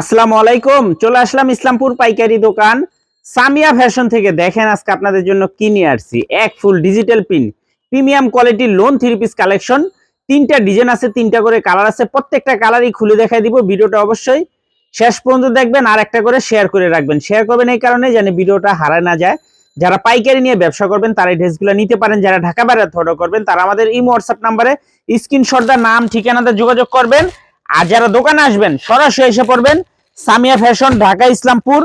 আসসালামু আলাইকুম, চলে আসলাম ইসলামপুর পাইকারি দোকান। সামিয়া ফ্যাশন থেকে দেখেন আজকে আপনাদের জন্য কি নিয়ে আসছি। এক ফুল ডিজিটাল পিন প্রিমিয়াম কোয়ালিটির লোন থ্রি পিস কালেকশন। তিনটা ডিজাইন আছে, তিনটা করে কালার আছে, প্রত্যেকটা কালারই খুলে দেখাই দিব ভিডিওটা অবশ্যই। শেষ পর্যন্ত দেখবেন, আর একটা করে শেয়ার করে রাখবেন। শেয়ার করবেন এই কারণে যেন ভিডিওটা হারায় না যায়। যারা পাইকারি নিয়ে ব্যবসা করবেন, তারা এই ড্রেসগুলো নিতে পারেন। যারা ঢাকা বাইরে অর্ডার করবেন, তারা আমাদের ইমো হোয়াটসঅ্যাপ নাম্বারে স্ক্রিনশট দা নাম, ঠিকানাতে যোগাযোগ করবেন। আর যারা দোকানে আসবেন, সরাসরি এসে পড়বেন Samia fashion Dhaka Islampur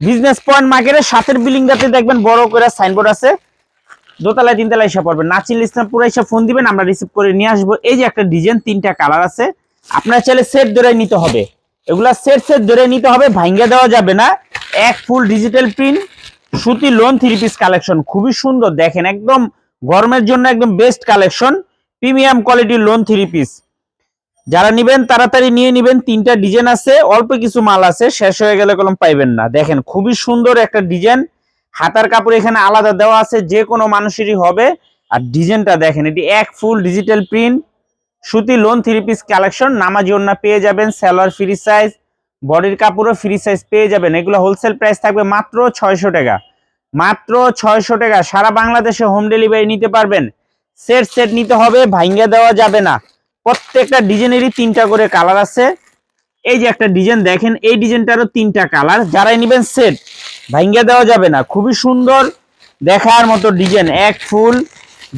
business point মার্কেটের সাথের বিল্ডিংটাতে দেখবেন বড় করে সাইনবোর্ড আছে। দোতলায়, তিনতলায় এসে পড়বেন। নাচিল ইসলামপুর এসে ফোন দিবেন, আমরা রিসিভ করে নিয়ে আসব। এই যে একটা ডিজাইন তিনটা কালার আছে। আপনার চাইলে সেট ধরে নিতে হবে। এগুলা সেট সেট ধরে নিতে হবে, ভাঙ্গা দেওয়া যাবে না। এক ফুল ডিজিটাল প্রিন্ট সুতি লোন থ্রি পিস কালেকশন খুবই সুন্দর, দেখেন, একদম গরমের জন্য একদম বেস্ট কালেকশন প্রিমিয়াম কোয়ালিটির লোন থ্রি পিস যারা নিবেন, তাড়াতাড়ি নিয়ে নিবেন। তিনটা ডিজাইন আছে, অল্প কিছু মাল আছে, শেষ হয়ে গেলে কলম পাইবেন না। দেখেন, খুবই সুন্দর একটা ডিজাইন। হাতার কাপড় এখানে আলাদা দেওয়া আছে, যে কোনো মানুষেরই হবে। আর ডিজাইনটা দেখেন, এটি এক ফুল ডিজিটাল প্রিন্ট। সুতি লোন থ্রি পিস কালেকশন, নামাজি ওন্না পেয়ে যাবেন, সালোয়ার ফ্রি সাইজ। বডির কাপড়ও ফ্রি সাইজ পেয়ে যাবেন। এগুলো হোলসেল প্রাইস থাকবে মাত্র ছয়শো টাকা। মাত্র ছয়শো টাকা। সারা বাংলাদেশে হোম ডেলিভারি নিতে পারবেন। সেট সেট নিতে হবে, ভাঙ্গা দেওয়া যাবে না। প্রত্যেকটা ডিজাইনেরই তিনটা করে কালার আছে। এই যে একটা ডিজাইন দেখেন, এই ডিজাইনটারও তিনটা কালার। যারাই নেবেন সেট ভাঙ্গা দেওয়া যাবে না। খুবই সুন্দর দেখার মতো ডিজাইন। এক ফুল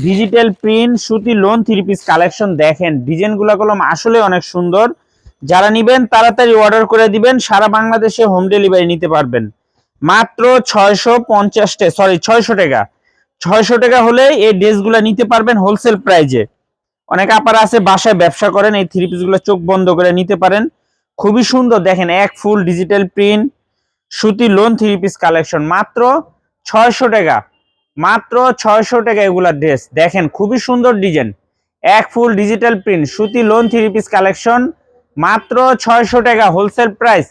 ডিজিটাল প্রিন্ট সুতি লোন থ্রি পিস কালেকশন দেখেন। ডিজাইনগুলো কলম আসলে অনেক সুন্দর। যারা নিবেন, তাড়াতাড়ি অর্ডার করে দিবেন। সারা বাংলাদেশে হোম ডেলিভারি নিতে পারবেন। মাত্র ছয়শো পঞ্চাশটা সরি ছয়শো টাকা। ছয়শো টাকা হলে এই ড্রেসগুলো নিতে পারবেন হোলসেল প্রাইজে অনেক আপারা আছে, বাসায় ব্যবসা করেন, এই থ্রি পিসগুলো চোখ বন্ধ করে নিতে পারেন। খুবই সুন্দর, দেখেন, এক ফুল ডিজিটাল প্রিন্ট সুতি লোন থ্রি পিস কালেকশন মাত্র ছয়শো টাকা, মাত্র ছয়শো টাকা এগুলা ড্রেস দেখেন, খুবই সুন্দর ডিজাইন এক ফুল ডিজিটাল প্রিন্ট সুতি লোন থ্রি পিস কালেকশন মাত্র ছয়শো টাকা হোলসেল প্রাইস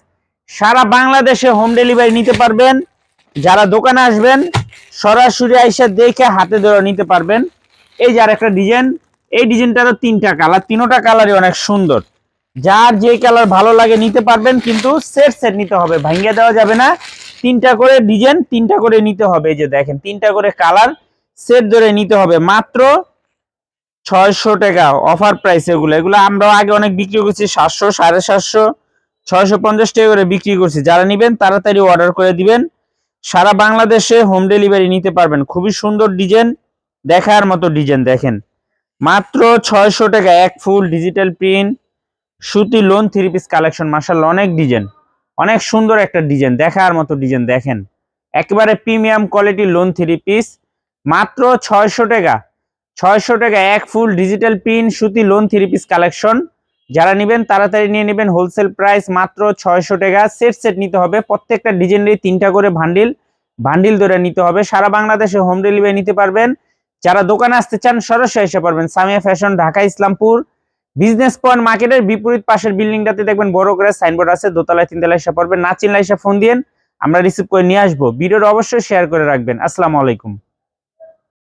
সারা বাংলাদেশে হোম ডেলিভারি নিতে পারবেন, যারা দোকানে আসবেন, সরাসরি আইসা দেখে হাতে ধরে নিতে পারবেন। এই যে আর একটা ডিজাইন এই ডিজাইনটারও তিনটা কালার, তিনোটা কালারই অনেক সুন্দর। যার যে কালার ভালো লাগে নিতে পারবেন, কিন্তু সেট সেট নিতে হবে ভাঙ্গা দেওয়া যাবে না। তিনটা করে ডিজাইন, তিনটা করে নিতে হবে, এই যে দেখেন, তিনটা করে কালার সেট ধরে নিতে হবে। মাত্র ছয়শো টাকা অফার প্রাইস এগুলো। এগুলো আমরা আগে অনেক বিক্রি করছি, সাতশো, সাড়ে সাতশো, ছয়শো পঞ্চাশ টাকা করে বিক্রি করছি। যারা নিবেন, তাড়াতাড়ি অর্ডার করে দিবেন। সারা বাংলাদেশে হোম ডেলিভারি নিতে পারবেন। খুবই সুন্দর ডিজাইন, দেখার মতো ডিজাইন, দেখেন। মাত্র ছয়শো টাকা, এক ফুল ডিজিটাল প্রিন্ট সুতি লোন থ্রি পিস কালেকশন মার্শাল অনেক ডিজাইন অনেক সুন্দর একটা ডিজাইন দেখার মতো ডিজাইন দেখেন। একেবারে premium quality lawn three piece মাত্র ছয়শো টাকা। ছয়শো টাকা, এক ফুল ডিজিটাল প্রিন্ট সুতি লোন থ্রি পিস কালেকশন যারা নেবেন, তাড়াতাড়ি নিয়ে নেবেন। হোলসেল প্রাইস মাত্র ছয়শো টাকা। সেট সেট নিতে হবে। প্রত্যেকটা ডিজাইনের তিনটা করে ভান্ডিল ভান্ডিল ধরে নিতে হবে। সারা বাংলাদেশে হোম ডেলিভারি নিতে পারবেন। যারা দোকানে আসতে চান, সরাসরি এসে পারবেন Samia fashion Dhaka, Islampur. Business point মার্কেটের বিপরীত পাশের বিল্ডিংটাতে দেখবেন বড় করে সাইনবোর্ড আছে, দোতলায়, তিনতলায় এসে পারবেন না চিনলে এসে ফোন দিয়ে আমরা রিসিভ করে নিয়ে আসব। ভিডিওটা অবশ্যই শেয়ার করে রাখবেন। আসসালামু আলাইকুম।